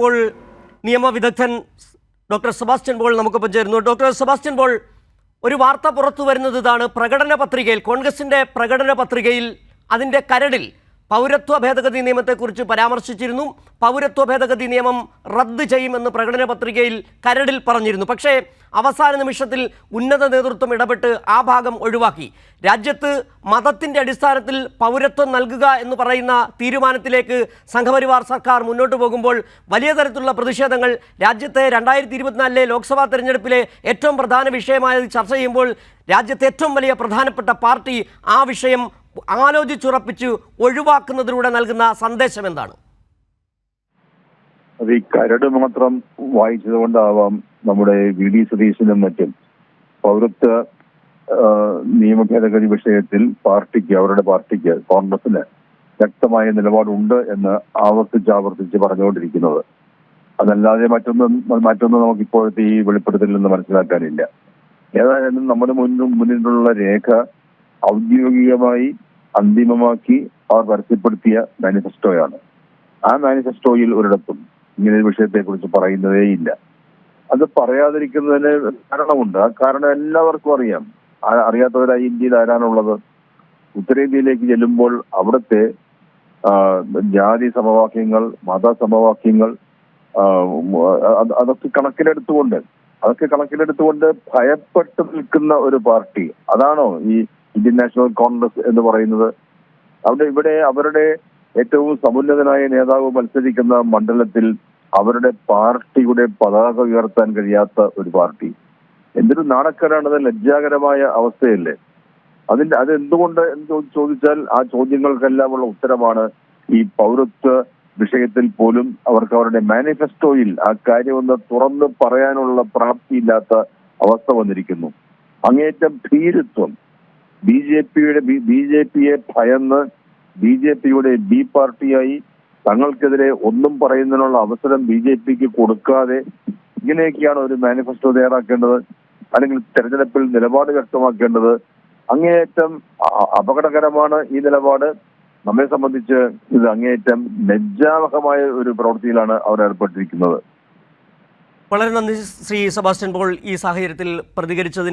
ഇപ്പോൾ നിയമവിദഗ്ധൻ doctor Sebastian Paul നമുക്കൊപ്പം ചേരുന്നു. ഡോക്ടർ സെബാസ്റ്റ്യൻ പോൾ ഒരു വാർത്ത പുറത്തു വരുന്നത് ഇതാണ് പ്രകടന പത്രികയിൽ കോൺഗ്രസിന്റെ പ്രകടന പത്രികയിൽ അതിന്റെ കരടിൽ പൗരത്വ ഭേദഗതി നിയമത്തെക്കുറിച്ച് പരാമർശിച്ചിരുന്നു. പൗരത്വ ഭേദഗതി നിയമം റദ്ദ് ചെയ്യുമെന്ന് പ്രകടന പത്രികയിൽ കരടിൽ പറഞ്ഞിരുന്നു. പക്ഷേ അവസാന നിമിഷത്തിൽ ഉന്നത നേതൃത്വം ഇടപെട്ട് ആ ഭാഗം ഒഴിവാക്കി. രാജ്യത്ത് മതത്തിന്റെ അടിസ്ഥാനത്തിൽ പൗരത്വം നൽകുക എന്ന് പറയുന്ന തീരുമാനത്തിലേക്ക് സംഘപരിവാർ സർക്കാർ മുന്നോട്ട് പോകുമ്പോൾ വലിയ തരത്തിലുള്ള പ്രതിഷേധങ്ങൾ രാജ്യത്തെ രണ്ടായിരത്തി ഇരുപത്തിനാലിലെ ലോക്സഭാ തെരഞ്ഞെടുപ്പിലെ ഏറ്റവും പ്രധാന വിഷയമായത് ചർച്ച ചെയ്യുമ്പോൾ രാജ്യത്തെ ഏറ്റവും വലിയ പ്രധാനപ്പെട്ട പാർട്ടി ആ വിഷയം ആലോചിച്ചുറപ്പിച്ച് ഒഴിവാക്കുന്നതിലൂടെ നൽകുന്ന സന്ദേശം എന്താണ്? അത് ഈ കരട് മാത്രം വായിച്ചതുകൊണ്ടാവാം നമ്മുടെ വി ഡി സതീശനും മറ്റും പൗരത്വ നിയമ ഭേദഗതി വിഷയത്തിൽ പാർട്ടിക്ക് അവരുടെ പാർട്ടിക്ക് കോൺഗ്രസിന് വ്യക്തമായ നിലപാടുണ്ട് എന്ന് ആവർത്തിച്ച് ആവർത്തിച്ച് പറഞ്ഞുകൊണ്ടിരിക്കുന്നത്. അതല്ലാതെ മറ്റൊന്നും മറ്റൊന്നും നമുക്ക് ഇപ്പോഴത്തെ ഈ വെളിപ്പെടുത്തലിൽ നിന്ന് മനസ്സിലാക്കാനില്ല. ഏതായാലും നമ്മുടെ മുന്നിൽ മുന്നിലുള്ള രേഖ ഔദ്യോഗികമായി അന്തിമമാക്കി അവർ പരസ്യപ്പെടുത്തിയ മാനിഫെസ്റ്റോയാണ് ആ മാനിഫെസ്റ്റോയിൽ ഒരിടത്തും ഇങ്ങനെ ഒരു വിഷയത്തെക്കുറിച്ച് പറയുന്നതേയില്ല അത് പറയാതിരിക്കുന്നതിന് കാരണമുണ്ട്. ആ കാരണം എല്ലാവർക്കും അറിയാം. അറിയാത്തവരായി ഇന്ത്യയിൽ ആരാണുള്ളത്? ഉത്തരേന്ത്യയിലേക്ക് ചെല്ലുമ്പോൾ അവിടുത്തെ ജാതി സമവാക്യങ്ങൾ മത സമവാക്യങ്ങൾ അതൊക്കെ കണക്കിലെടുത്തുകൊണ്ട് അതൊക്കെ കണക്കിലെടുത്തുകൊണ്ട് ഭയപ്പെട്ട് നിൽക്കുന്ന ഒരു പാർട്ടി. അതാണോ ഈ ഇന്ത്യൻ നാഷണൽ കോൺഗ്രസ് എന്ന് പറയുന്നത്. അവിടെ ഇവിടെ അവരുടെ ഏറ്റവും സമുന്നതനായ നേതാവ് മത്സരിക്കുന്ന മണ്ഡലത്തിൽ അവരുടെ പാർട്ടിയുടെ പതാക ഉയർത്താൻ കഴിയാത്ത ഒരു പാർട്ടി. എന്തൊരു നാണക്കേടാണത് ലജ്ജാകരമായ അവസ്ഥയല്ലേ? അതിന്റെ അത് എന്തുകൊണ്ട് എന്ന് ചോദിച്ചാൽ ആ ചോദ്യങ്ങൾക്കെല്ലാമുള്ള ഉത്തരമാണ് ഈ പൗരത്വ വിഷയത്തിൽ പോലും അവർക്ക് അവരുടെ മാനിഫെസ്റ്റോയിൽ ആ കാര്യമൊന്ന് തുറന്ന് പറയാനുള്ള പ്രാപ്തിയില്ലാത്ത അവസ്ഥ വന്നിരിക്കുന്നു. അങ്ങേറ്റം ഭീരുത്വം. ബി ജെ പിയുടെ ബി ജെ പിയെ ഭയന്ന് ബി ജെ പിയുടെ ബി പാർട്ടിയായി തങ്ങൾക്കെതിരെ ഒന്നും പറയുന്നതിനുള്ള അവസരം ബി ജെ പിക്ക് കൊടുക്കാതെ ഇങ്ങനെയൊക്കെയാണ് ഒരു മാനിഫെസ്റ്റോ തയ്യാറാക്കേണ്ടത് അല്ലെങ്കിൽ തെരഞ്ഞെടുപ്പിൽ നിലപാട് വ്യക്തമാക്കേണ്ടത്. അങ്ങേയറ്റം അപകടകരമാണ് ഈ നിലപാട്. നമ്മെ സംബന്ധിച്ച് ഇത് അങ്ങേയറ്റം ലജ്ജാവഹമായ ഒരു പ്രവൃത്തിയിലാണ് അവർ ഏർപ്പെട്ടിരിക്കുന്നത്. വളരെ നന്ദി ശ്രീ സെബാസ്റ്റ്യൻ പോൾ ഈ സാഹചര്യത്തിൽ പ്രതികരിച്ചതിന്.